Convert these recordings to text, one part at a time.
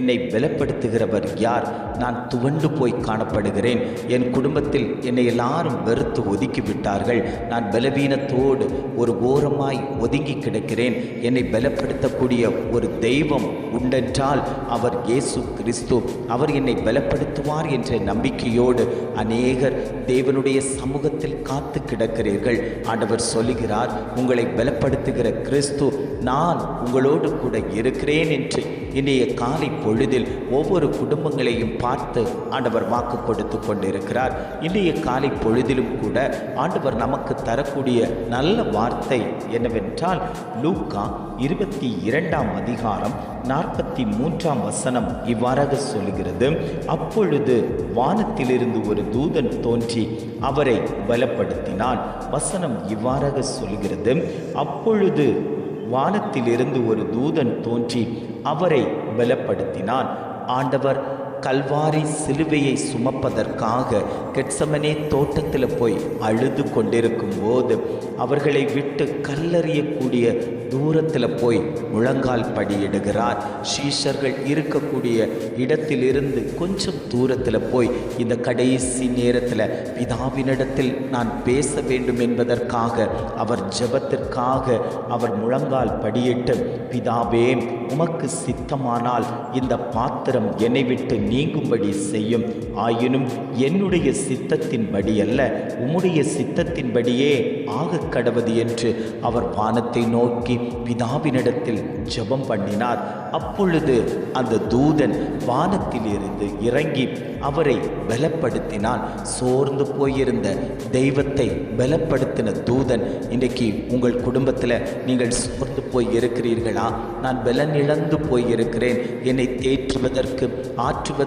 என்னை பலப்படுத்துகிறவர் யார்? நான் துவண்டு போய் காணப்படுகிறேன். என் குடும்பத்தில் என்னை எல்லாரும் வெறுத்து ஒதுக்கி விட்டார்கள் நான் பலவீனத்தோடு ஒரு ஓரமாய் ஒதுங்கி கிடக்கிறேன். என்னை பலப்படுத்தக்கூடிய ஒரு தெய்வம் உண்டென்றால் அவர் இயேசு கிறிஸ்து. அவர் என்னை பலப்படுத்துவார் என்ற நம்பிக்கையோடு அநேகர் தேவனுடைய சமூகத்தில் காத்து கிடக்கிறீர்கள். ஆண்டவர் சொல்லுகிறார் உங்களை பலப்படுத்துகிற கிறிஸ்து நான் உங்களோடு கூட இருக்கிறேன் என்று இன்றைய காலை பொழுதில் ஒவ்வொரு குடும்பங்களையும் பார்த்து ஆண்டவர் வாக்கு கொடுத்து கொண்டிருக்கிறார். இன்றைய காலை பொழுதிலும் கூட ஆண்டவர் நமக்கு தரக்கூடிய நல்ல வார்த்தை என்னவென்றால் லூக்கா இருபத்தி இரண்டாம் அதிகாரம் நாற்பத்தி மூன்றாம் வசனம் இவ்வாறாக சொல்கிறது அப்பொழுது வானத்திலிருந்து ஒரு தூதன் தோன்றி அவரை பலப்படுத்தினான். வசனம் இவ்வாறாக சொல்கிறது அப்பொழுது வானத்திலிருந்து ஒரு தூதன் தோன்றி அவரை பலப்படுத்தினான். ஆண்டவர் கல்வாரி சிலுவையை சுமப்பதற்காக கெட்சமனே தோட்டத்தில் போய் அழுது கொண்டிருக்கும் போது அவர்களை விட்டு கல்லறியக்கூடிய தூரத்தில் போய் முழங்கால் படியிடுகிறார். சீஷர்கள் இருக்கக்கூடிய இடத்திலிருந்து கொஞ்சம் தூரத்தில் போய் இந்த கடைசி நேரத்தில் பிதாவினிடத்தில் நான் பேச வேண்டும் என்பதற்காக அவர் ஜெபத்திற்காக அவர் முழங்கால் படியிட்டு பிதாவே உமக்கு சித்தமானால் இந்த பாத்திரம் என்னை விட்டு நீங்கும்படி செய்யும். ஆயினும் என்னுடைய சித்தத்தின்படி அல்ல உம்முடைய சித்தத்தின்படியே ஆக கடவது என்று அவர் வானத்தை நோக்கி பிதாவினிடத்தில் ஜெபம் பண்ணினார். அப்பொழுது அந்த தூதன் வானத்திலிருந்து இறங்கி அவரை பலப்படுத்தினான். சோர்ந்து போயிருந்த தெய்வத்தை பலப்படுத்தின தூதன் இன்றைக்கு உங்கள் குடும்பத்தில் நீங்கள் சோர்ந்து போய் இருக்கிறீர்களா? நான் பலன் இழந்து போய் இருக்கிறேன் என்னை தேற்றுவதற்கு ஆற்றுவதற்கு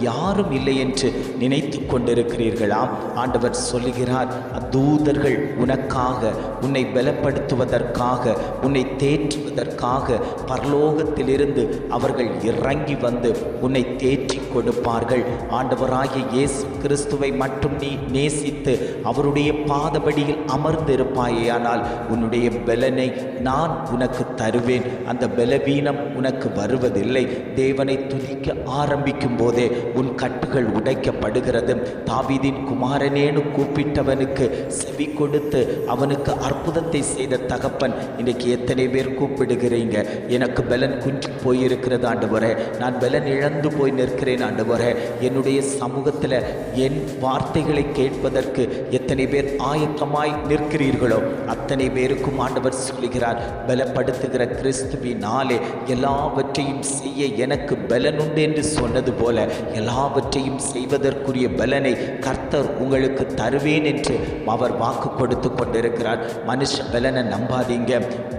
யாரும் இல்லை என்று நினைத்து கொண்டிருக்கிறீர்களாம். ஆண்டவர் சொல்லுகிறார் தூதர்கள் உனக்காக உன்னை பலப்படுத்துவதற்காக உன்னை தேற்றுவதற்காக பரலோகத்திலிருந்து அவர்கள் இறங்கி வந்து உன்னை தேற்றி கொடுப்பார்கள். ஆண்டவராகிய இயேசு கிறிஸ்துவை மட்டும் நீ நேசித்து அவருடைய பாதபடியில் அமர்ந்திருப்பாயேயானால் உன்னுடைய பலனை நான் உனக்கு தருவேன். அந்த பலவீனம் உனக்கு வருவதில்லை. தேவனை துதிக்க ஆரம்பிக்கும் போதே உன் கட்டுகள் உடைக்கப்படுகிறது. தாவிதின் குமாரனேனு கூப்பிட்டவனுக்கு செவி கொடுத்து அவனுக்கு அற்புதத்தை செய்த தகப்பன் இன்றைக்கு எத்தனை பேர் கூப்பிடுகிறீங்க? எனக்கு பலன் குன்றி போயிருக்கிறது ஆண்டவரே. நான் பலன் இழந்து போய் நிற்கிறேன் ஆண்டவரே. என்னுடைய சமூகத்தில் என் வார்த்தைகளை கேட்பதற்கு எத்தனை பேர் ஆயக்கமாய் நிற்கிறீர்களோ அத்தனை பேருக்கும் ஆண்டவர் சொல்லுகிறார் பலப்படுத்துகிற கிறிஸ்துவினாலே எல்லாவற்றையும் செய்ய எனக்கு பலனுண்டு என்று சொன்னது போல போல எல்லாவற்றையும் செய்வதற்குரிய பலனை கர்த்தர் உங்களுக்கு தருவேன் என்று அவர் வாக்கு கொடுத்து கொண்டிருக்கிறார். மனுஷ பலனை நம்பாதீங்க.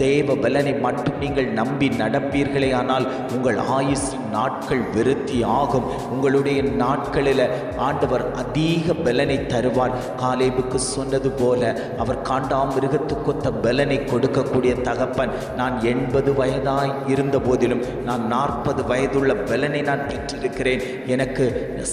தேவ பலனை மட்டும் நீங்கள் நம்பி நடப்பீர்களே ஆனால் உங்கள் ஆயுஸ் நாட்கள் விருத்தி ஆகும். உங்களுடைய நாட்களில் ஆண்டவர் அதிக பலனை தருவார். காலேபுக்கு சொன்னது போல அவர் காண்டாம் மிருகத்துக்கொத்த பலனை கொடுக்கக்கூடிய தகப்பன். நான் எண்பது வயதாய் இருந்த போதிலும் நான் நாற்பது வயதுள்ள பலனை நான் பெற்றிருக்கிறேன். எனக்கு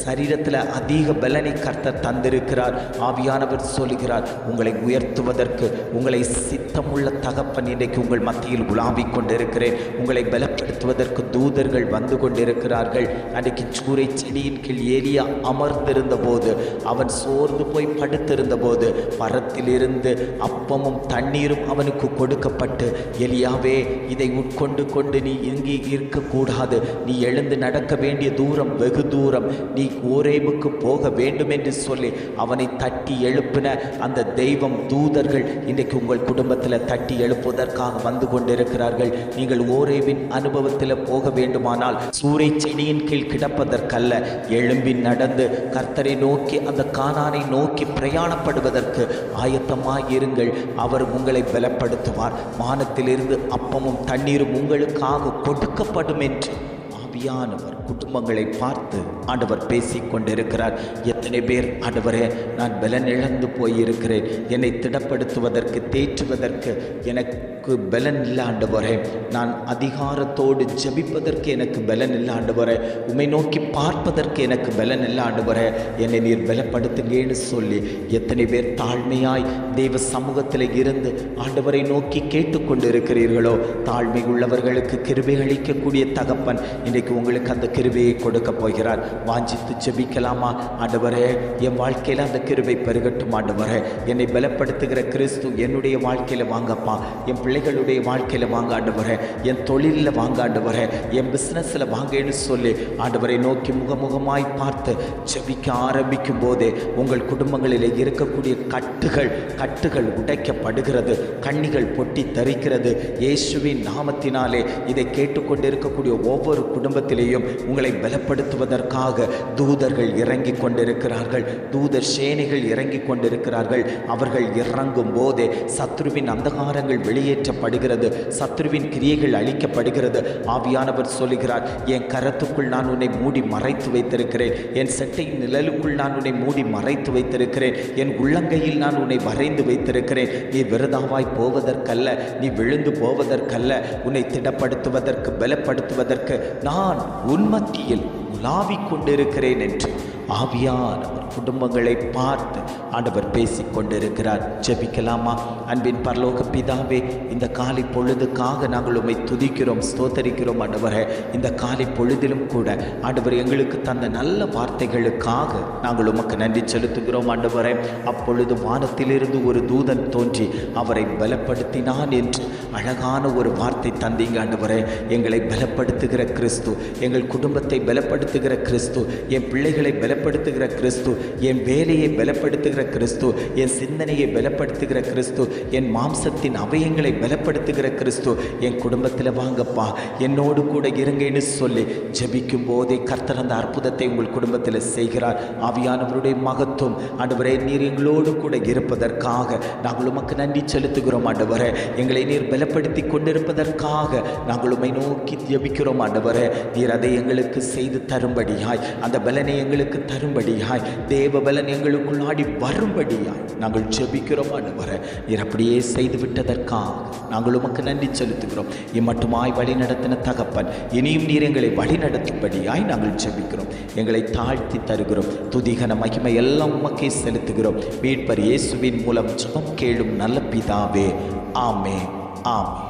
சரீரத்தில் அதிக பலனை கர்த்த தந்திருக்கிறார். ஆவியானவர் சொல்லுகிறார் உங்களை உயர்த்துவதற்கு உங்களை சித்தமுள்ள தகப்பன் இன்றைக்கு உங்கள் மத்தியில் உலாவிக் கொண்டிருக்கிறேன். உங்களை பலப்படுத்துவதற்கு தூதர்கள் வந்து கொண்டிருக்கிறார்கள். அன்றைக்கு சூறை செடியின் கீழ் ஏலியா அமர்ந்திருந்த போது அவன் சோர்ந்து போய் படுத்திருந்த போது மரத்திலிருந்து அப்பமும் தண்ணீரும் அவனுக்கு கொடுக்கப்பட்டு எலியாவே இதை உட்கொண்டு கொண்டு நீ இங்கே இருக்கக்கூடாது. நீ எழுந்து நடக்க வேண்டிய தூரம் வெகு தூரம். நீ ஓரேபுக்கு போக வேண்டும் என்று சொல்லி அவனை தட்டி எழுப்பின அந்த தெய்வம் தூதர்கள் இன்றைக்கு உங்கள் குடும்பத்தில் தட்டி எழுப்புவதற்காக வந்து கொண்டிருக்கிறார்கள். நீங்கள் ஓரேவின் அனுபவத்தில் போக வேண்டுமானால் சூறை செடியின் கீழ் கிடப்பதற்கல்ல. எழும்பி நடந்து கர்த்தரை நோக்கி அந்த கானானை நோக்கி பிரயாணப்படுவதற்கு ஆயத்தமாக இருங்கள். அவர் உங்களை பலப்படுத்துவார். வானத்திலிருந்து அப்பமும் தண்ணீரும் உங்களுக்காக கொடுக்கப்படும் என்று. ஆவியானவர் குடும்பங்களை பார்த்து ஆண்டவர் பேசிக் கொண்டிருக்கிறார் எத்தனை பேர் ஆண்டவரே நான் பலன் இழந்து போயிருக்கிறேன். என்னை திடப்படுத்துவதற்கு தேற்றுவதற்கு எனக்கு எனக்கு பலன் இல்லை ஆண்டவரே நான் அதிகாரத்தோடு ஜெபிப்பதற்கு எனக்கு பலன் இல்லை ஆண்டவரே உம்மை நோக்கி பார்ப்பதற்கு எனக்கு பலன் இல்லை ஆண்டவரே என்னை நீர் பலப்படுத்துங்கன்னு சொல்லி எத்தனை பேர் தாழ்மையாய் தெய்வ சமூகத்தில் இருந்து ஆண்டவரை நோக்கி கேட்டுக்கொண்டு இருக்கிறீர்களோ தாழ்மை உள்ளவர்களுக்கு கிருபை அளிக்கக்கூடிய தகப்பன் இன்றைக்கு உங்களுக்கு அந்த கிருபையை கொடுக்க போகிறார். வாஞ்சித்து ஜெபிக்கலாமா? ஆண்டவரே என் வாழ்க்கையில் அந்த கிருபை பெருகட்டும் ஆண்டவரே. என்னை பலப்படுத்துகிற கிறிஸ்து என்னுடைய வாழ்க்கையில் வாங்கப்பா. என் பிள்ளை பிள்ளைகளுடைய வாழ்க்கையில் வாங்க ஆண்டவரே என் தொழிலில் வாங்க ஆண்டவரே என் பிஸ்னஸில் வாங்கன்னு சொல்லி ஆண்டவரை நோக்கி முகமுகமாய் பார்த்து செபிக்க ஆரம்பிக்கும் போதே உங்கள் குடும்பங்களில் இருக்கக்கூடிய கட்டுகள் கட்டுகள் உடைக்கப்படுகிறது கண்ணிகள் பொட்டி தரிக்கிறது. இயேசுவின் நாமத்தினாலே இதை கேட்டுக்கொண்டிருக்கக்கூடிய ஒவ்வொரு குடும்பத்திலேயும் உங்களை பலப்படுத்துவதற்காக தூதர்கள் இறங்கி கொண்டிருக்கிறார்கள். தூதர் சேனைகள் இறங்கி கொண்டிருக்கிறார்கள். அவர்கள் இறங்கும் போதே சத்ருவின் அந்தகாரங்கள் வெளியேற்றப்படுகிறது சத்ருவின் கிரியைகள் அழிக்கப்படுகிறது. ஆவியானவர் சொல்லுகிறார் என் கரத்துக்குள் நான் உன்னை மூடி மறைத்து வைத்திருக்கிறேன். என் செட்டையின் நிழலுக்குள் நான் உன்னை மூடி மறைத்து வைத்திருக்கிறேன். என் உள்ளங்கையில் நான் உன்னை வரைந்து வைத்திருக்கிறேன். நீ விரதாவாய் போவதற்கல்ல நீ விழுந்து போவதற்கல்ல. உன்னை திடப்படுத்துவதற்கு பலப்படுத்துவதற்கு நான் உன்மத்தியில் உலாவிக் கொண்டிருக்கிறேன் என்று ஆவியானவர் குடும்பங்களை பார்த்து ஆண்டவர் பேசிக் கொண்டிருக்கிறார் ஜெபிக்கலாமா? அன்பின் பரலோக பிதாவே இந்த காலை பொழுதுக்காக நாங்கள் உண்மை துதிக்கிறோம் ஸ்தோத்தரிக்கிறோம் ஆண்டவரே. இந்த காலை பொழுதிலும் கூட ஆண்டவர் எங்களுக்கு தந்த நல்ல வார்த்தைகளுக்காக நாங்கள் உமக்கு நன்றி செலுத்துகிறோம் ஆண்டவரே. அப்பொழுது வானத்திலிருந்து ஒரு தூதன் தோன்றி அவரை பலப்படுத்தினான் என்று அழகான ஒரு வார்த்தை தந்தீங்க ஆண்டவரே. எங்களை பலப்படுத்துகிற கிறிஸ்து எங்கள் குடும்பத்தை பலப்படுத்துகிற கிறிஸ்து என் பிள்ளைகளை பலப்படுத்துகிற கிறிஸ்து என் வேலையை பலப்படுத்துகிற கிறிஸ்து என் சிந்தனையை பலப்படுத்துகிற கிறிஸ்து என் மாம்சத்தின் அவயங்களை பலப்படுத்துகிற கிறிஸ்து என் குடும்பத்தில் வாங்கப்பா என்னோடு கூட இருங்கன்னு சொல்லி ஜபிக்கும் போதே கர்த்தர் அந்த அற்புதத்தை உங்கள் குடும்பத்தில் செய்கிறார். ஆவியானவருடைய மகத்துவம் ஆண்டவரே நீர் எங்களோடு கூட இருப்பதற்காக நாங்கள் உமக்கு நன்றி செலுத்துகிறோம் ஆண்டவரே. எங்களை நீர் பலப்படுத்தி கொண்டிருப்பதற்காக நாங்கள் உம்மை நோக்கி ஜெபிக்கிறோம் ஆண்டவரே. நீர் அதை எங்களுக்கு செய்து தரும்படியாய் அந்த பலனை எங்களுக்கு தரும்படியாய் தேவபலன் எங்களுக்குள் ஆடி வரும்படியாய் நாங்கள் ஜெபிக்கிறோம் ஆண்டவரே நீர் அப்படியே செய்து விட்டதற்காக நாங்கள் உமக்கு நன்றி செலுத்துகிறோம். இம்மட்டுமாய் வழி நடத்தின தகப்பன் இனியும் நீர் எங்களை வழி நடத்தும்படியாய் நாங்கள் ஜெபிக்கிறோம். எங்களை தாழ்த்தி தருகிறோம். துதிகன மகிமை எல்லாம் உமக்கே செலுத்துகிறோம். மீட்பர் இயேசுவின் மூலம் ஜபம் கேளும் நல்ல பிதாவே. ஆமே ஆமே